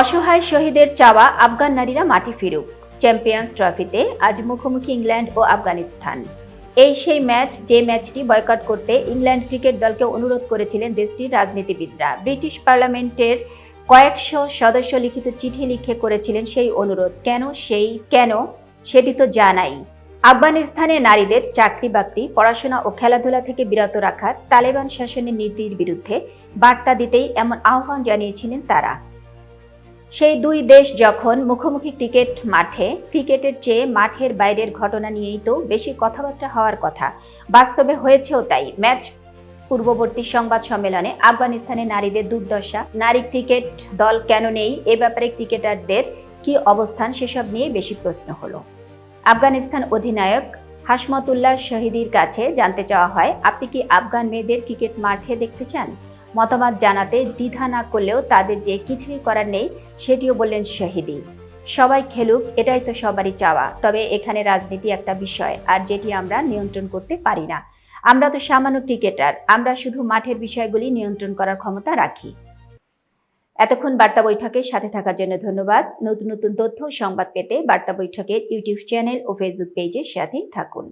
অসহায় শহীদের চাওয়া আফগান নারীরা মাটি ফিরুক। চ্যাম্পিয়ন্স ট্রফিতে আজ মুখোমুখি ইংল্যান্ড ও আফগানিস্তান। এই সেই ম্যাচ, যে ম্যাচটি বয়কট করতে ইংল্যান্ড ক্রিকেট দলকে অনুরোধ করেছিলেন দেশটির রাজনীতিবিদরা। ব্রিটিশ পার্লামেন্টের কয়েকশো সদস্য লিখিত চিঠি লিখে করেছিলেন সেই অনুরোধ। কেন সেই, কেন? সেটি তো জানাই। আফগানিস্তানে নারীদের চাকরি বাকরি পড়াশোনা ও খেলাধুলা থেকে বিরত রাখার তালেবান শাসনের নীতির বিরুদ্ধে বার্তা দিতেই এমন আহ্বান জানিয়েছিলেন তারা। সেই দুই দেশ যখন মুখোমুখি ক্রিকেট মাঠে, ক্রিকেটের চেয়ে মাঠের বাইরের ঘটনা নিয়েই তো বেশি কথাবার্তা হওয়ার কথা। বাস্তবে হয়েছেও তাই। ম্যাচ পূর্ববর্তী সংবাদ সম্মেলনে আফগানিস্তানে নারীদের দুর্দশা। নারী ক্রিকেট দল কেন নেই? এ ব্যাপারে ক্রিকেটারদের কি অবস্থান? সেসব নিয়ে বেশি প্রশ্ন হলো। আফগানিস্তান অধিনায়ক হাসমতুল্লাহ শহীদির কাছে জানতে চাওয়া হয়, আপনি কি আফগান মেয়েদের ক্রিকেট মাঠে দেখতে চান? মতামত জানাতে দ্বিধা না করলেও তাদের যে কিছুই করার নেই, সেটিও বললেন শহীদি। সবাই খেলুক, এটাই তো সবারই চাওয়া। তবে এখানে রাজনীতি একটা বিষয়, আর যেটি আমরা নিয়ন্ত্রণ করতে পারি না। আমরা তো সামান্য ক্রিকেটার, আমরা শুধু মাঠের বিষয়গুলি নিয়ন্ত্রণ করার ক্ষমতা রাখি। এতক্ষণ বার্তা বৈঠকের সাথে থাকার জন্য ধন্যবাদ। নতুন নতুন তথ্য সংবাদ পেতে বার্তা বৈঠকের ইউটিউব চ্যানেল ও ফেসবুক পেজের সাথেই থাকুন।